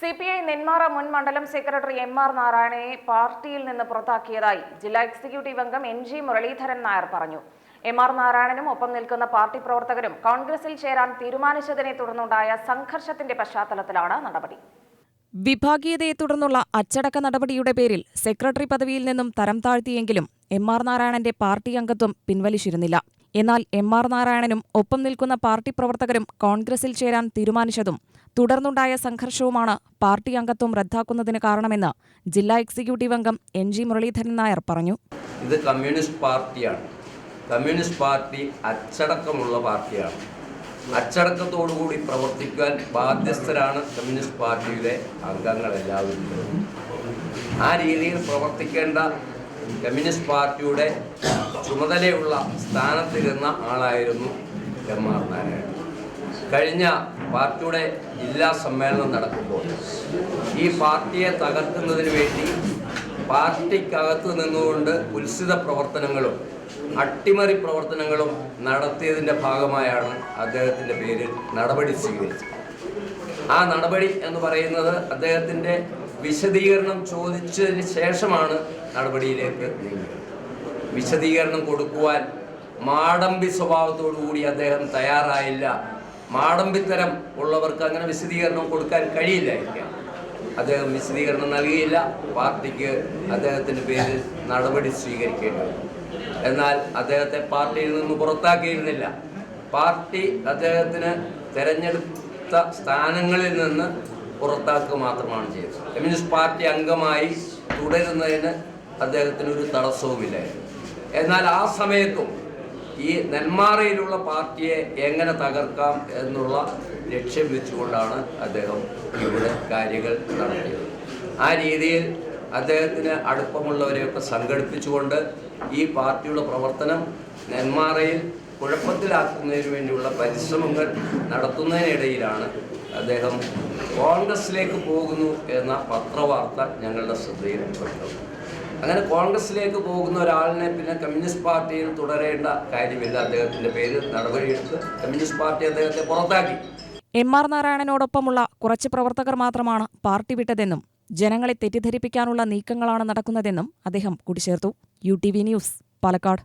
C P I Nenmara മുൻ മണ്ഡലം secretary M R നാരായണനെ പാർട്ടിയിൽ നിന്ന് പുറത്താക്കിയതായി ജില്ലാ എക്സിക്യൂട്ടീവ് അംഗം എൻ ജി മുരളീധരൻ നായർ പറഞ്ഞു. എം ആർ നാരായണനും ഒപ്പം നിൽക്കുന്ന പാർട്ടി പ്രവർത്തകരും കോൺഗ്രസിൽ ചേരാൻ തീരുമാനിച്ചതിനെ തുടർന്നുണ്ടായ സംഘർഷത്തിന്റെ പശ്ചാത്തലത്തിലാണ് നടപടി. വിഭാഗീയതയെ തുടർന്നുള്ള അച്ചടക്ക നടപടിയുടെ പേരിൽ സെക്രട്ടറി പദവിയിൽ നിന്നും തരം താഴ്ത്തിയെങ്കിലും എം ആർ നാരായണന്റെ പാർട്ടി അംഗത്വം പിൻവലിച്ചിരുന്നില്ല. എന്നാൽ എം ആർ നാരായണനും ഒപ്പം നിൽക്കുന്ന പാർട്ടി പ്രവർത്തകരും കോൺഗ്രസിൽ ചേരാൻ തീരുമാനിച്ചതും തുടർന്നുണ്ടായ സംഘർഷവുമാണ് പാർട്ടി അംഗത്വം റദ്ദാക്കുന്നതിന് കാരണമെന്ന് ജില്ലാ എക്സിക്യൂട്ടീവ് അംഗം എൻ ജി മുരളീധരൻ നായർ പറഞ്ഞു. ഇത് കമ്മ്യൂണിസ്റ്റ് പാർട്ടിയാണ്. കമ്മ്യൂണിസ്റ്റ് പാർട്ടി അച്ചടക്കമുള്ള പാർട്ടിയാണ്. അച്ചടക്കത്തോടുകൂടി പ്രവർത്തിക്കാൻ ബാധ്യസ്ഥരാണ് കമ്മ്യൂണിസ്റ്റ് പാർട്ടിയുടെ അംഗങ്ങളെല്ലാവരും. ആ രീതിയിൽ പ്രവർത്തിക്കേണ്ട കമ്മ്യൂണിസ്റ്റ് പാർട്ടിയുടെ ചുമതലയുള്ള സ്ഥാനത്തിരുന്ന ആളായിരുന്നു എം ആർ നാരായണൻ. കഴിഞ്ഞ പാർട്ടിയുടെ ജില്ലാ സമ്മേളനം നടക്കുമ്പോൾ ഈ പാർട്ടിയെ തകർക്കുന്നതിന് വേണ്ടി പാർട്ടിക്കകത്ത് നിന്നുകൊണ്ട് ഉത്സിത പ്രവർത്തനങ്ങളും അട്ടിമറി പ്രവർത്തനങ്ങളും നടത്തിയതിന്റെ ഭാഗമായാണ് അദ്ദേഹത്തിന്റെ പേരിൽ നടപടി സ്വീകരിച്ചത്. ആ നടപടി എന്ന് പറയുന്നത് അദ്ദേഹത്തിന്റെ വിശദീകരണം ചോദിച്ചതിന് ശേഷമാണ് നടപടിയിലേക്ക് വിശദീകരണം കൊടുക്കുവാൻ മാടമ്പി സ്വഭാവത്തോടുകൂടി അദ്ദേഹം തയ്യാറായില്ല. മാടമ്പിത്തരം ഉള്ളവർക്ക് അങ്ങനെ വിശദീകരണം കൊടുക്കാൻ കഴിയില്ലായിരിക്കാം. അദ്ദേഹം വിശദീകരണം നൽകിയില്ല. പാർട്ടിക്ക് അദ്ദേഹത്തിന്റെ പേരിൽ നടപടി സ്വീകരിക്കേണ്ടത് എന്നാൽ അദ്ദേഹത്തെ പാർട്ടിയിൽ നിന്ന് പുറത്താക്കിയിരുന്നില്ല. പാർട്ടി അദ്ദേഹത്തിന് തിരഞ്ഞെടുത്ത സ്ഥാനങ്ങളിൽ നിന്ന് പുറത്താക്കുക മാത്രമാണ് ചെയ്തത്. കമ്മ്യൂണിസ്റ്റ് പാർട്ടി അംഗമായി തുടരുന്നതിന് അദ്ദേഹത്തിന് ഒരു തടസ്സവുമില്ലായിരുന്നു. എന്നാൽ ആ സമയത്തും ഈ നെന്മാറയിലുള്ള പാർട്ടിയെ എങ്ങനെ തകർക്കാം എന്നുള്ള ലക്ഷ്യം വെച്ചുകൊണ്ടാണ് അദ്ദേഹം ഇവിടെ കാര്യങ്ങൾ നടത്തിയത്. ആ രീതിയിൽ അദ്ദേഹത്തിന് അടുപ്പമുള്ളവരെയൊക്കെ സംഘടിപ്പിച്ചുകൊണ്ട് ഈ പാർട്ടിയുടെ പ്രവർത്തനം നെന്മാറയിൽ കുഴപ്പത്തിലാക്കുന്നതിന് വേണ്ടിയുള്ള പരിശ്രമങ്ങൾ നടത്തുന്നതിനിടയിലാണ് അദ്ദേഹം കോൺഗ്രസിലേക്ക് പോകുന്നു എന്ന പത്രവാർത്ത ഞങ്ങളുടെ ശ്രദ്ധയിൽപ്പെട്ടത്. അങ്ങനെ കോൺഗ്രസിലേക്ക് പോകുന്ന ഒരാളിനെ പിന്നെ കമ്മ്യൂണിസ്റ്റ് പാർട്ടിയിൽ തുടരേണ്ട കാര്യമില്ല. അദ്ദേഹത്തിന്റെ പേര് നടപടിയെടുത്ത് കമ്മ്യൂണിസ്റ്റ് പാർട്ടി അദ്ദേഹത്തെ പുറത്താക്കി. എം ആർ നാരായണനോടൊപ്പമുള്ള കുറച്ച് പ്രവർത്തകർ മാത്രമാണ് പാർട്ടി വിട്ടതെന്നും ജനങ്ങളെ തെറ്റിദ്ധരിപ്പിക്കാനുള്ള നീക്കങ്ങളാണ് നടക്കുന്നതെന്നും അദ്ദേഹം കൂട്ടിച്ചേർത്തു. U T V news Palakkad.